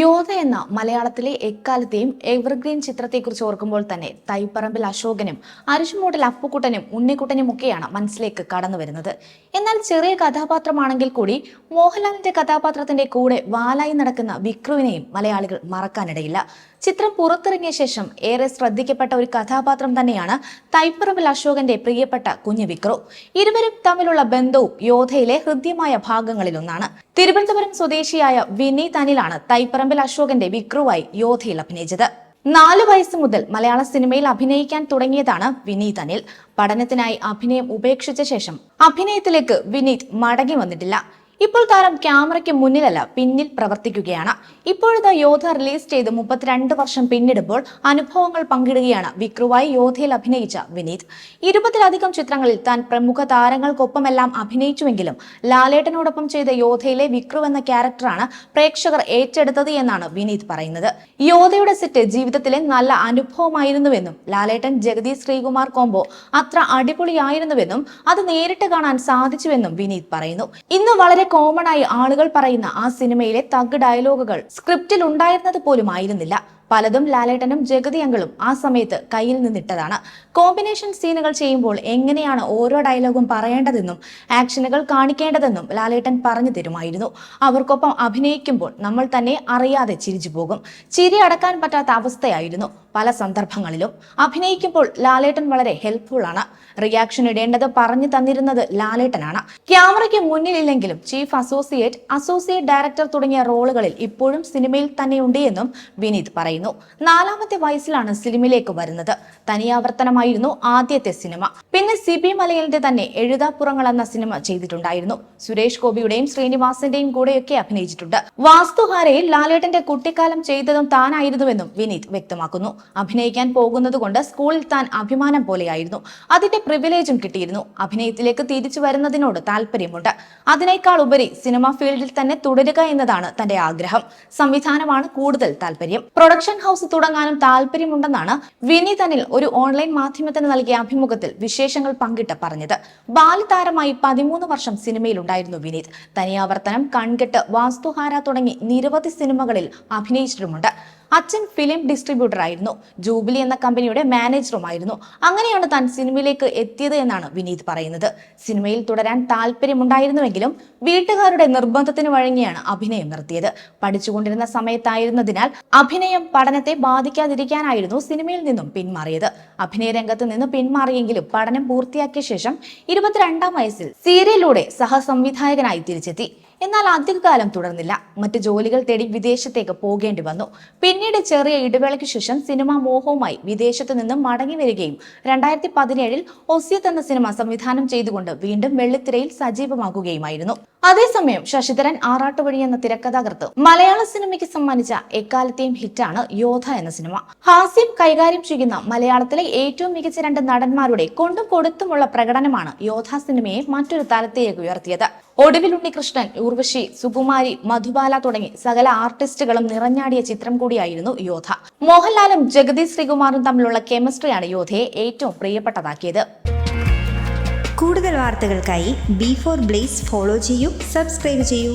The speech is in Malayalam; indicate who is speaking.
Speaker 1: യോധ എന്ന മലയാളത്തിലെ എക്കാലത്തെയും എവർഗ്രീൻ ചിത്രത്തെക്കുറിച്ച് ഓർക്കുമ്പോൾ തന്നെ തൈപ്പറമ്പിൽ അശോകനും അരിശുമൂട്ടിൽ അപ്പുക്കുട്ടനും ഉണ്ണിക്കുട്ടനും ഒക്കെയാണ് മനസ്സിലേക്ക് കടന്നു വരുന്നത്. എന്നാൽ ചെറിയ കഥാപാത്രമാണെങ്കിൽ കൂടി മോഹൻലാലിന്റെ കഥാപാത്രത്തിന്റെ കൂടെ വാലായി നടക്കുന്ന വിക്രുവിനെയും മലയാളികൾ മറക്കാനിടയില്ല. ചിത്രം പുറത്തിറങ്ങിയ ശേഷം ഏറെ ശ്രദ്ധിക്കപ്പെട്ട ഒരു കഥാപാത്രം തന്നെയാണ് തൈപ്പറമ്പിൽ അശോകന്റെ പ്രിയപ്പെട്ട കുഞ്ഞു വിക്രു. ഇരുവരും തമ്മിലുള്ള ബന്ധവും യോധയിലെ ഹൃദ്യമായ ഭാഗങ്ങളിലൊന്നാണ്. തിരുവനന്തപുരം സ്വദേശിയായ വിനീത് അനിലാണ് തൈപ്പറമ്പിൽ അശോകന്റെ വിക്രുവായി യോധയിൽ അഭിനയിച്ചത്. നാല് വയസ്സ് മുതൽ മലയാള സിനിമയിൽ അഭിനയിക്കാൻ തുടങ്ങിയതാണ് വിനീത് അനിൽ പഠനത്തിനായി അഭിനയം ഉപേക്ഷിച്ച ശേഷം അഭിനയത്തിലേക്ക് വിനീത് മടങ്ങി വന്നിട്ടില്ല. ഇപ്പോൾ താരം ക്യാമറയ്ക്ക് മുന്നിലല്ല പിന്നിൽ പ്രവർത്തിക്കുകയാണ്. ഇപ്പോഴത്തെ യോധ റിലീസ് ചെയ്ത് മുപ്പത്തിരണ്ട് വർഷം പിന്നിടുമ്പോൾ അനുഭവങ്ങൾ പങ്കിടുകയാണ് വിക്രുവായി യോധയിൽ അഭിനയിച്ച വിനീത്. ഇരുപതിലധികം ചിത്രങ്ങളിൽ താൻ പ്രമുഖ താരങ്ങൾക്കൊപ്പമെല്ലാം അഭിനയിച്ചുവെങ്കിലും ലാലേട്ടനോടൊപ്പം ചെയ്ത യോധയിലെ വിക്രു എന്ന ക്യാരക്ടറാണ് പ്രേക്ഷകർ ഏറ്റെടുത്തത് എന്നാണ് വിനീത് പറയുന്നത്. യോധയുടെ സെറ്റ് ജീവിതത്തിലെ നല്ല അനുഭവമായിരുന്നുവെന്നും ലാലേട്ടൻ ജഗദീഷ് ശ്രീകുമാർ കോംബോ അത്ര അടിപൊളിയായിരുന്നുവെന്നും അത് നേരിട്ട് കാണാൻ സാധിച്ചുവെന്നും വിനീത് പറയുന്നു. ഇന്ന് വളരെ കോമൺ ആയി ആളുകൾ പറയുന്ന ആ സിനിമയിലെ തഗ് ഡയലോഗുകൾ സ്ക്രിപ്റ്റിൽ ഉണ്ടായിരുന്നത് പോലും ആയിരുന്നില്ല പലതും ലാലേട്ടനും ജഗതി അങ്കിളും ആ സമയത്ത് കയ്യിൽ നിന്നിട്ടതാണ്. കോമ്പിനേഷൻ സീനുകൾ ചെയ്യുമ്പോൾ എങ്ങനെയാണ് ഓരോ ഡയലോഗും പറയേണ്ടതെന്നും ആക്ഷനുകൾ കാണിക്കേണ്ടതെന്നും ലാലേട്ടൻ പറഞ്ഞു തരുമായിരുന്നു. അവർക്കൊപ്പം അഭിനയിക്കുമ്പോൾ നമ്മൾ തന്നെ അറിയാതെ ചിരിച്ചു പോകും. ചിരി അടക്കാൻ പറ്റാത്ത അവസ്ഥയായിരുന്നു പല സന്ദർഭങ്ങളിലും. അഭിനയിക്കുമ്പോൾ ലാലേട്ടൻ വളരെ ഹെൽപ്ഫുൾ ആണ്. റിയാക്ഷൻ ഇടേണ്ടത് പറഞ്ഞു തന്നിരുന്നത് ലാലേട്ടനാണ്. ക്യാമറയ്ക്ക് മുന്നിലില്ലെങ്കിലും ചീഫ് അസോസിയേറ്റ് അസോസിയേറ്റ് ഡയറക്ടർ തുടങ്ങിയ റോളുകളിൽ ഇപ്പോഴും സിനിമയിൽ തന്നെയുണ്ട് എന്നും വിനീത് പറയുന്നു. നാലാമത്തെ വയസ്സിലാണ് സിനിമയിലേക്ക് വരുന്നത്. തനിയാവർത്തനമായിരുന്നു ആദ്യത്തെ സിനിമ. പിന്നെ സി ബി മലയലിന്റെ തന്നെ എഴുതാപ്പുറങ്ങൾ എന്ന സിനിമ ചെയ്തിട്ടുണ്ടായിരുന്നു. സുരേഷ് ഗോപിയുടെയും ശ്രീനിവാസിന്റെയും കൂടെയൊക്കെ അഭിനയിച്ചിട്ടുണ്ട്. വാസ്തുഹാരയിൽ ലാലേട്ടന്റെ കുട്ടിക്കാലം ചെയ്തതും താനായിരുന്നുവെന്നും വിനീത് വ്യക്തമാക്കുന്നു. അഭിനയിക്കാൻ പോകുന്നത് കൊണ്ട് സ്കൂളിൽ താൻ അഭിമാനം പോലെയായിരുന്നു. അതിന്റെ പ്രിവിലേജും കിട്ടിയിരുന്നു. അഭിനയത്തിലേക്ക് തിരിച്ചു വരുന്നതിനോട് താല്പര്യമുണ്ട്. അതിനേക്കാൾ ഉപരി സിനിമാ ഫീൽഡിൽ തന്നെ തുടരുക എന്നതാണ് തന്റെ ആഗ്രഹം. സംവിധാനമാണ് കൂടുതൽ താല്പര്യം. പ്രൊഡക്ഷൻ ഹൗസ് തുടങ്ങാനും താല്പര്യമുണ്ടെന്നാണ് വിനീതനിൽ ഒരു ഓൺലൈൻ മാധ്യമത്തിന് നൽകിയ അഭിമുഖത്തിൽ വിശേഷങ്ങൾ പങ്കിട്ട് പറഞ്ഞത്. ബാലതാരമായി പതിമൂന്ന് വർഷം സിനിമയിലുണ്ടായിരുന്നു വിനീത്. തനിയാവർത്തനം കൺകെട്ട് വാസ്തുഹാര തുടങ്ങി നിരവധി സിനിമകളിൽ അഭിനയിച്ചിട്ടുമുണ്ട്. അച്ഛൻ ഫിലിം ഡിസ്ട്രിബ്യൂട്ടർ ആയിരുന്നു. ജൂബിലി എന്ന കമ്പനിയുടെ മാനേജറുമായിരുന്നു അങ്ങനെയാണ് താൻ സിനിമയിലേക്ക് എത്തിയത് എന്നാണ് വിനീത് പറയുന്നത്. സിനിമയിൽ തുടരാൻ താല്പര്യമുണ്ടായിരുന്നുവെങ്കിലും വീട്ടുകാരുടെ നിർബന്ധത്തിന് വഴങ്ങിയാണ് അഭിനയം നിർത്തിയത്. പഠിച്ചുകൊണ്ടിരുന്ന സമയത്തായിരുന്നതിനാൽ അഭിനയം പഠനത്തെ ബാധിക്കാതിരിക്കാനായിരുന്നു സിനിമയിൽ നിന്നും പിന്മാറിയത്. അഭിനയ രംഗത്ത് നിന്ന് പിന്മാറിയെങ്കിലും പഠനം പൂർത്തിയാക്കിയ ശേഷം ഇരുപത്തിരണ്ടാം വയസ്സിൽ സീരിയലിലൂടെ സഹസംവിധായകനായി തിരിച്ചെത്തി. എന്നാൽ അധികകാലം തുടർന്നില്ല. മറ്റ് ജോലികൾ തേടി വിദേശത്തേക്ക് പോകേണ്ടി വന്നു. പിന്നീട് ചെറിയ ഇടവേളയ്ക്ക് ശേഷം സിനിമ മോഹവുമായി വിദേശത്തു നിന്നും മടങ്ങി വരികയും രണ്ടായിരത്തി പതിനേഴിൽ ഒസിയത്ത് എന്ന സിനിമ സംവിധാനം ചെയ്തുകൊണ്ട് വീണ്ടും വെള്ളിത്തിരയിൽ സജീവമാകുകയുമായിരുന്നു. അതേസമയം ശശിധരൻ ആറാട്ടുവഴി എന്ന തിരക്കഥാകൃത്ത് മലയാള സിനിമയ്ക്ക് സമ്മാനിച്ച എക്കാലത്തെയും ഹിറ്റാണ് യോധ എന്ന സിനിമ. ഹാസ്യം കൈകാര്യം ചെയ്യുന്ന മലയാളത്തിലെ ഏറ്റവും മികച്ച രണ്ട് നടന്മാരുടെ കൊണ്ടും കൊടുത്തുമുള്ള പ്രകടനമാണ് യോധ സിനിമയെ മറ്റൊരു തലത്തിലേക്ക് ഉയർത്തിയത്. ഒടുവിൽ ഉണ്ണികൃഷ്ണൻ ഊർവശി സുകുമാരി മധുബാല തുടങ്ങി സകല ആർട്ടിസ്റ്റുകളും നിറഞ്ഞാടിയ ചിത്രം കൂടിയായിരുന്നു യോധ. മോഹൻലാലും ജഗദീഷ് ശ്രീകുമാറും തമ്മിലുള്ള കെമിസ്ട്രിയാണ് യോധയെ ഏറ്റവും പ്രിയപ്പെട്ടതാക്കിയത്.
Speaker 2: കൂടുതൽ വാർത്തകൾക്കായി ബി ഫോർ ബ്ലേസ് ഫോളോ ചെയ്യൂ സബ്സ്ക്രൈബ് ചെയ്യൂ.